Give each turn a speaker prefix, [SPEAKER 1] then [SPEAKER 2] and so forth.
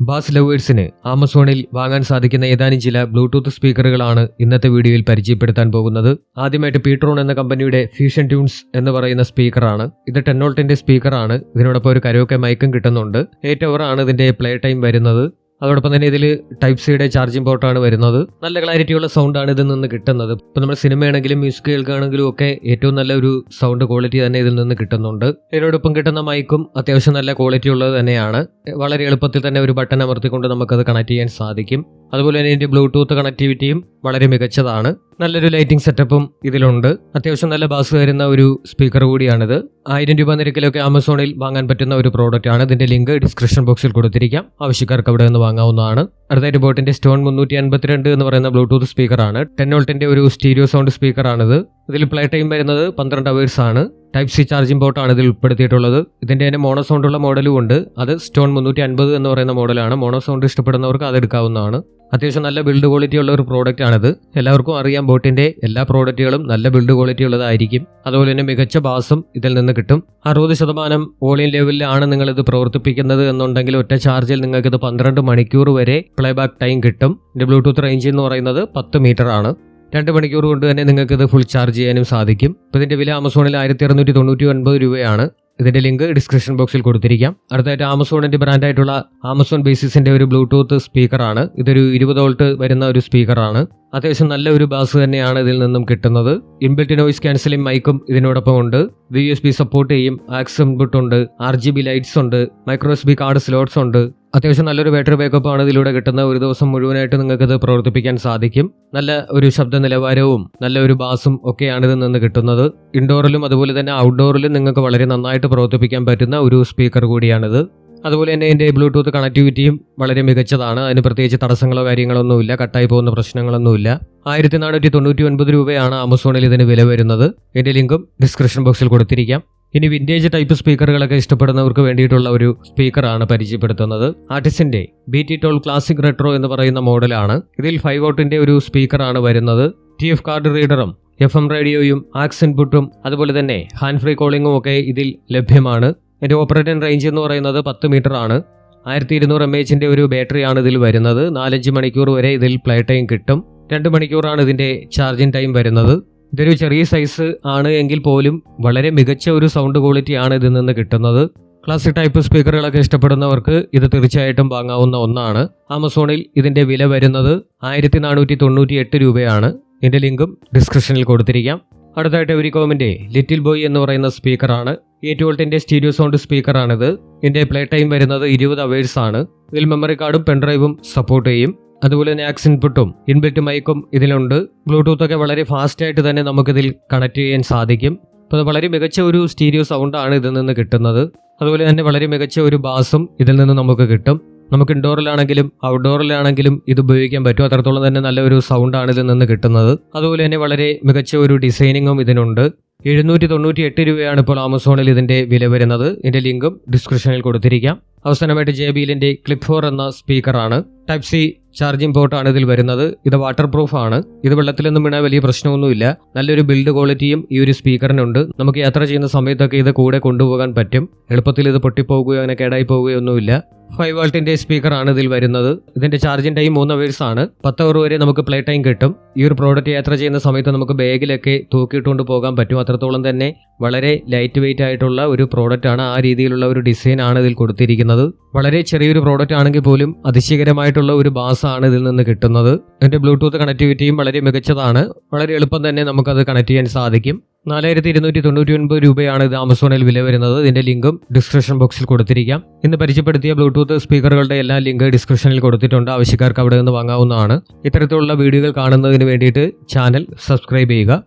[SPEAKER 1] Bass ലവേഴ്സിന് ആമസോണിൽ വാങ്ങാൻ സാധിക്കുന്ന ഏതാനും ചില ബ്ലൂടൂത്ത് സ്പീക്കറുകളാണ് ഇന്നത്തെ വീഡിയോയിൽ പരിചയപ്പെടുത്താൻ പോകുന്നത്. ആദ്യമായിട്ട് പീട്രോൺ എന്ന കമ്പനിയുടെ ഫ്യൂഷൻ ട്യൂൺസ് എന്ന് പറയുന്ന സ്പീക്കറാണ്. ഇത് ടെന്നോൾട്ടിന്റെ സ്പീക്കറാണ്. ഇതിനോടൊപ്പം ഒരു കരോക്കെ മൈക്കും കിട്ടുന്നുണ്ട്. എയ്റ്റ് ആണ് ഇതിന്റെ പ്ലേ ടൈം വരുന്നത്. അതോടൊപ്പം തന്നെ ഇതിൽ ടൈപ്പ് സിയുടെ ചാർജിംഗ് പോർട്ടാണ് വരുന്നത്. നല്ല ക്ലാരിറ്റിയുള്ള സൗണ്ടാണ് ഇതിൽ നിന്ന് കിട്ടുന്നത്. ഇപ്പം നമ്മൾ സിനിമയാണെങ്കിലും മ്യൂസിക് കേൾക്കുകയാണെങ്കിലും ഒക്കെ ഏറ്റവും നല്ല ഒരു സൗണ്ട് ക്വാളിറ്റി തന്നെ ഇതിൽ നിന്ന് കിട്ടുന്നുണ്ട്. ഇതിനോടൊപ്പം കിട്ടുന്ന മൈക്കും അത്യാവശ്യം നല്ല ക്വാളിറ്റി ഉള്ളത് തന്നെയാണ്. വളരെ എളുപ്പത്തിൽ തന്നെ ഒരു ബട്ടൺ അമർത്തിക്കൊണ്ട് നമുക്കത് കണക്ട് ചെയ്യാൻ സാധിക്കും. അതുപോലെ തന്നെ ഇതിന്റെ ബ്ലൂടൂത്ത് കണക്ടിവിറ്റിയും വളരെ മികച്ചതാണ്. നല്ലൊരു ലൈറ്റിംഗ് സെറ്റപ്പും ഇതിലുണ്ട്. അത്യാവശ്യം നല്ല ബാസ് വരുന്ന ഒരു സ്പീക്കർ കൂടിയാണിത്. ആയിരം രൂപ നിരക്കിലൊക്കെ ആമസോണിൽ വാങ്ങാൻ പറ്റുന്ന ഒരു പ്രോഡക്റ്റ് ആണ്. ഇതിന്റെ ലിങ്ക് ഡിസ്ക്രിപ്ഷൻ ബോക്സിൽ കൊടുത്തിരിക്കാം. ആവശ്യക്കാർക്ക് അവിടെ നിന്ന് വാങ്ങാവുന്നതാണ്. അടുത്തായിട്ട് ബോട്ടിന്റെ സ്റ്റോൺ മുന്നൂറ്റി അൻപത്തിരണ്ട് എന്ന് പറയുന്ന ബ്ലൂടൂത്ത് സ്പീക്കറാണ് ടെൻ വോൾട്ടിന്റെ ഒരു സ്റ്റീരിയോ സൗണ്ട് സ്പീക്കർ ആണിത്. ഇതിൽ പ്ലേ ടൈം വരുന്നത് പന്ത്രണ്ട് അവേഴ്സ് ആണ്. ടൈപ്പ് സി ചാർജിംഗ് പോർട്ടാണ് ഇതിൽ ഉൾപ്പെടുത്തിയിട്ടുള്ളത്. ഇതിന്റെ തന്നെ മോണോ സൗണ്ട് ഉള്ള മോഡലും ഉണ്ട്. അത് സ്റ്റോൺ മുന്നൂറ്റി അൻപത് എന്ന് പറയുന്ന മോഡലാണ് മോണോ സൗണ്ട് ഇഷ്ടപ്പെടുന്നവർക്ക് അത് എടുക്കാവുന്നതാണ്. അത്യാവശ്യം നല്ല ബിൽഡ് ക്വാളിറ്റി ഉള്ള ഒരു പ്രോഡക്റ്റ് ആണിത്. എല്ലാവർക്കും അറിയാം ബോട്ടിന്റെ എല്ലാ പ്രോഡക്റ്റുകളും നല്ല ബിൽഡ് ക്വാളിറ്റി ഉള്ളതായിരിക്കും. അതുപോലെ തന്നെ മികച്ച ബാസും ഇതിൽ നിന്ന് കിട്ടും. അറുപത് ശതമാനം വോളിയം ലെവലിലാണ് നിങ്ങൾ ഇത് പ്രവർത്തിപ്പിക്കുന്നത് എന്നുണ്ടെങ്കിൽ ഒറ്റ ചാർജിൽ നിങ്ങൾക്ക് ഇത് പന്ത്രണ്ട് മണിക്കൂർ വരെ പ്ലേബാക്ക് ടൈം കിട്ടും. ഇതിന്റെ ബ്ലൂടൂത്ത് റേഞ്ച് എന്ന് പറയുന്നത് പത്ത് മീറ്റർ ആണ്. രണ്ട് മണിക്കൂർ കൊണ്ട് തന്നെ നിങ്ങൾക്ക് ഇത് ഫുൾ ചാർജ് ചെയ്യാനും സാധിക്കും. ഇപ്പോൾ ഇതിന്റെ വില ആമസോണിൽ ആയിരത്തി അറുന്നൂറ്റി തൊണ്ണൂറ്റി ഒൻപത് രൂപയാണ്. ഇതിന്റെ ലിങ്ക് ഡിസ്ക്രിപ്ഷൻ ബോക്സിൽ കൊടുത്തിരിക്കാം. അടുത്തായിട്ട് ആമസോണിന്റെ ബ്രാൻഡായിട്ടുള്ള ആമസോൺ ബേസിസിന്റെ ഒരു ബ്ലൂടൂത്ത് സ്പീക്കറാണ് ഇതൊരു ഇരുപത് വോൾട്ട് വരുന്ന ഒരു സ്പീക്കറാണ് അത്യാവശ്യം നല്ല ഒരു ബാസ് തന്നെയാണ് ഇതിൽ നിന്നും കിട്ടുന്നത്. ഇൻബിൽറ്റ് നോയിസ് ക്യാൻസലിംഗ് മൈക്കും ഇതിനോടൊപ്പം ഉണ്ട്. വി എസ് ബി സപ്പോർട്ട് ചെയ്യും. ആക്സ് ഇൻപുട്ട് ഉണ്ട്. ആർ ജി ബി ലൈറ്റ്സ് ഉണ്ട്. Micro S B card slots ഉണ്ട്. അത്യാവശ്യം നല്ലൊരു ബാറ്ററി ബാക്കപ്പ് ആണ് ഇതിലൂടെ കിട്ടുന്ന. ഒരു ദിവസം മുഴുവനായിട്ട് ഇത് പ്രവർത്തിപ്പിക്കാൻ സാധിക്കും. നല്ല ഒരു ശബ്ദ നിലവാരവും നല്ല ഒരു ബാസും ഒക്കെയാണ് ഇതിൽ നിന്ന് കിട്ടുന്നത്. ഇൻഡോറിലും അതുപോലെ തന്നെ ഔട്ട്ഡോറിലും നിങ്ങൾക്ക് വളരെ നന്നായിട്ട് പ്രവർത്തിപ്പിക്കാൻ പറ്റുന്ന ഒരു സ്പീക്കർ കൂടിയാണിത്. അതുപോലെ തന്നെ എന്റെ ബ്ലൂടൂത്ത് കണക്ടിവിറ്റിയും വളരെ മികച്ചതാണ്. അതിന് പ്രത്യേകിച്ച് തടസ്സങ്ങളോ കാര്യങ്ങളോ ഒന്നുമില്ല കട്ടായി പോകുന്ന പ്രശ്നങ്ങളൊന്നുമില്ല ആയിരത്തി നാനൂറ്റി തൊണ്ണൂറ്റി ഒൻപത് രൂപയാണ് ആമസോണിൽ ഇതിന് വില വരുന്നത്. എന്റെ ലിങ്കും ഡിസ്ക്രിപ്ഷൻ ബോക്സിൽ കൊടുത്തിരിക്കാം. ഇനി വിന്റേജ് ടൈപ്പ് സ്പീക്കറുകളൊക്കെ ഇഷ്ടപ്പെടുന്നവർക്ക് വേണ്ടിയിട്ടുള്ള ഒരു സ്പീക്കറാണ് പരിചയപ്പെടുത്തുന്നത്. ആർട്ടിസിന്റെ B T tall classic retro എന്ന് പറയുന്ന മോഡലാണ്. ഇതിൽ ഫൈവ് വോട്ടിന്റെ ഒരു സ്പീക്കറാണ് വരുന്നത്. ടി എഫ് കാർഡ് റീഡറും എഫ് എം റേഡിയോയും ആക്സ് ഇൻപുട്ടും അതുപോലെ തന്നെ ഹാൻഡ് ഫ്രീ കോളിംഗും ഒക്കെ ഇതിൽ ലഭ്യമാണ്. ഇതിന്റെ ഓപ്പറേറ്റിംഗ് റേഞ്ച് എന്ന് പറയുന്നത് പത്ത് മീറ്റർ ആണ്. ആയിരത്തി ഇരുന്നൂറ് എം എച്ചിന്റെ ഒരു ബാറ്ററിയാണ് ഇതിൽ വരുന്നത്. നാലഞ്ച് മണിക്കൂർ വരെ ഇതിൽ പ്ലേ ടൈം കിട്ടും. രണ്ട് മണിക്കൂറാണ് ഇതിന്റെ ചാർജിങ് ടൈം വരുന്നത്. ഇതൊരു ചെറിയ സൈസ് ആണ് എങ്കിൽ പോലും വളരെ മികച്ച ഒരു സൗണ്ട് ക്വാളിറ്റി ആണ് ഇതിൽ നിന്ന് കിട്ടുന്നത്. ക്ലാസിക് ടൈപ്പ് സ്പീക്കറുകളൊക്കെ ഇഷ്ടപ്പെടുന്നവർക്ക് ഇത് തീർച്ചയായിട്ടും വാങ്ങാവുന്ന ഒന്നാണ്. ആമസോണിൽ ഇതിന്റെ വില വരുന്നത് ആയിരത്തി നാനൂറ്റി തൊണ്ണൂറ്റി എട്ട് രൂപയാണ്. ഇതിന്റെ ലിങ്കും ഡിസ്ക്രിപ്ഷനിൽ കൊടുത്തിരിക്കാം. അടുത്തായിട്ട് എവരികോമിന്റെ ലിറ്റിൽ ബോയ് എന്ന് പറയുന്ന സ്പീക്കറാണ് എയ്റ്റ് വോൾട്ടിന്റെ സ്റ്റീരിയോ സൗണ്ട് സ്പീക്കറാണിത് ഇതിന്റെ പ്ലേ ടൈം വരുന്നത് ഇരുപത് അവേഴ്സ് ആണ്. ഇതിൽ മെമ്മറി കാർഡും പെൻഡ്രൈവും സപ്പോർട്ട് ചെയ്യും. അതുപോലെ തന്നെ ആക്സ് ഇൻപുട്ടും ഇൻബിൽറ്റ് മൈക്കും ഇതിലുണ്ട്. ബ്ലൂടൂത്ത് ഒക്കെ വളരെ ഫാസ്റ്റ് ആയിട്ട് തന്നെ നമുക്കിതിൽ കണക്ട് ചെയ്യാൻ സാധിക്കും. അപ്പോൾ വളരെ മികച്ച ഒരു സ്റ്റീരിയോ സൗണ്ടാണ് ഇതിൽ നിന്ന് കിട്ടുന്നത്. അതുപോലെ തന്നെ വളരെ മികച്ച ഒരു ബാസും ഇതിൽ നിന്ന് നമുക്ക് കിട്ടും. നമുക്ക് ഇൻഡോറിലാണെങ്കിലും ഔട്ട്ഡോറിലാണെങ്കിലും ഇത് ഉപയോഗിക്കാൻ പറ്റും. അത്രത്തോളം തന്നെ നല്ലൊരു സൗണ്ടാണ് ഇതിൽ നിന്ന് കിട്ടുന്നത്. അതുപോലെ തന്നെ വളരെ മികച്ച ഒരു ഡിസൈനിങ്ങും ഇതിനുണ്ട്. എഴുന്നൂറ്റി തൊണ്ണൂറ്റി എട്ട് രൂപയാണ് ഇപ്പോൾ ആമസോണിൽ ഇതിന്റെ വില വരുന്നത്. ഇതിന്റെ ലിങ്കും ഡിസ്ക്രിപ്ഷനിൽ കൊടുത്തിരിക്കാം. അവസാനമായിട്ട് ജെ ബിയിലിന്റെ ക്ലിപ്പ് ഫോർ എന്ന സ്പീക്കറാണ് ടൈപ്പ് സി ചാർജിംഗ് പോർട്ടാണ് ഇതിൽ വരുന്നത്. ഇത് വാട്ടർ പ്രൂഫ് ആണ്. ഇത് വെള്ളത്തിലൊന്നും വീണാൽ വലിയ പ്രശ്നമൊന്നുമില്ല. നല്ലൊരു ബിൽഡ് ക്വാളിറ്റിയും ഈ ഒരു സ്പീക്കറിനുണ്ട് നമുക്ക് യാത്ര ചെയ്യുന്ന സമയത്തൊക്കെ ഇത് കൂടെ കൊണ്ടുപോകാൻ പറ്റും. എളുപ്പത്തിൽ ഇത് പൊട്ടിപ്പോകുകയോ അങ്ങനെ കേടായി പോവുകയോ ഒന്നുമില്ല ഫൈവ് വാൾട്ടിന്റെ സ്പീക്കറാണ് ഇതിൽ വരുന്നത്. ഇതിന്റെ ചാർജിംഗ് ടൈം മൂന്ന് അവേഴ്സ് ആണ്. പത്ത് അവർ വരെ നമുക്ക് പ്ലേ ടൈം കിട്ടും. ഈ ഒരു പ്രോഡക്റ്റ് യാത്ര ചെയ്യുന്ന സമയത്ത് നമുക്ക് ബാഗിലൊക്കെ തൂക്കിയിട്ടുകൊണ്ട് പോകാൻ പറ്റും. അത്രത്തോളം തന്നെ വളരെ ലൈറ്റ് വെയിറ്റ് ആയിട്ടുള്ള ഒരു പ്രോഡക്റ്റ് ആണ്. ആ രീതിയിലുള്ള ഒരു ഡിസൈൻ ആണ് ഇതിൽ കൊടുത്തിരിക്കുന്നത്. വളരെ ചെറിയൊരു പ്രോഡക്റ്റ് ആണെങ്കിൽ പോലും അതിശയകരമായിട്ടുള്ള ഒരു ബാസ് ആണ് ഇതിൽ നിന്ന് കിട്ടുന്നത്. അതിന്റെ ബ്ലൂടൂത്ത് കണക്ടിവിറ്റിയും വളരെ മികച്ചതാണ്. വളരെ എളുപ്പം തന്നെ നമുക്കത് കണക്ട് ചെയ്യാൻ സാധിക്കും. നാലായിരത്തി ഇരുന്നൂറ്റി തൊണ്ണൂറ്റി ഒൻപത് രൂപയാണ് ഇത് ആമസോണിൽ വില വരുന്നത്. ഇതിന്റെ ലിങ്കും ഡിസ്ക്രിപ്ഷൻ ബോക്സിൽ കൊടുത്തിരിക്കാം. ഇന്ന് പരിചയപ്പെടുത്തിയ ബ്ലൂടൂത്ത് സ്പീക്കറുകളുടെ എല്ലാ ലിങ്ക് ഡിസ്ക്രിപ്ഷനിൽ കൊടുത്തിട്ടുണ്ട്. ആവശ്യക്കാർക്ക് അവിടെ നിന്ന് വാങ്ങാവുന്നതാണ്. ഇത്തരത്തിലുള്ള വീഡിയോകൾ കാണുന്നതിന് വേണ്ടിയിട്ട് ചാനൽ സബ്സ്ക്രൈബ് ചെയ്യുക.